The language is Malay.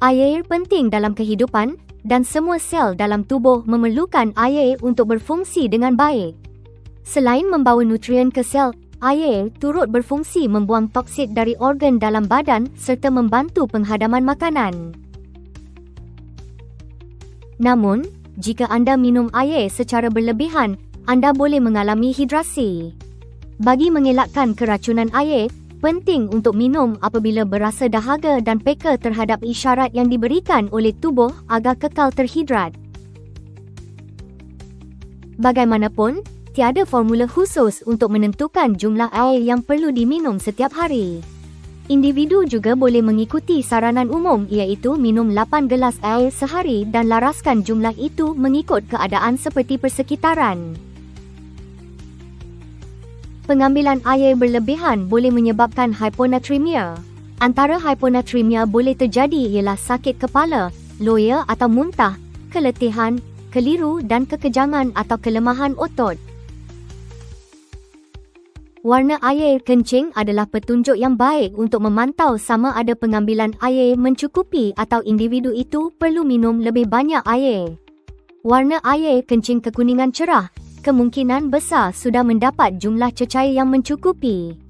Air penting dalam kehidupan dan semua sel dalam tubuh memerlukan air untuk berfungsi dengan baik. Selain membawa nutrien ke sel, air turut berfungsi membuang toksik dari organ dalam badan serta membantu penghadaman makanan. Namun, jika anda minum air secara berlebihan, anda boleh mengalami hidrasi. Bagi mengelakkan keracunan air, penting untuk minum apabila berasa dahaga dan peka terhadap isyarat yang diberikan oleh tubuh agar kekal terhidrat. Bagaimanapun, tiada formula khusus untuk menentukan jumlah air yang perlu diminum setiap hari. Individu juga boleh mengikuti saranan umum iaitu minum 8 gelas air sehari dan laraskan jumlah itu mengikut keadaan seperti persekitaran. Pengambilan air berlebihan boleh menyebabkan hyponatremia. Antara hyponatremia boleh terjadi ialah sakit kepala, loya atau muntah, keletihan, keliru dan kekejangan atau kelemahan otot. Warna air kencing adalah petunjuk yang baik untuk memantau sama ada pengambilan air mencukupi atau individu itu perlu minum lebih banyak air. Warna air kencing kekuningan cerah kemungkinan besar sudah mendapat jumlah cecair yang mencukupi.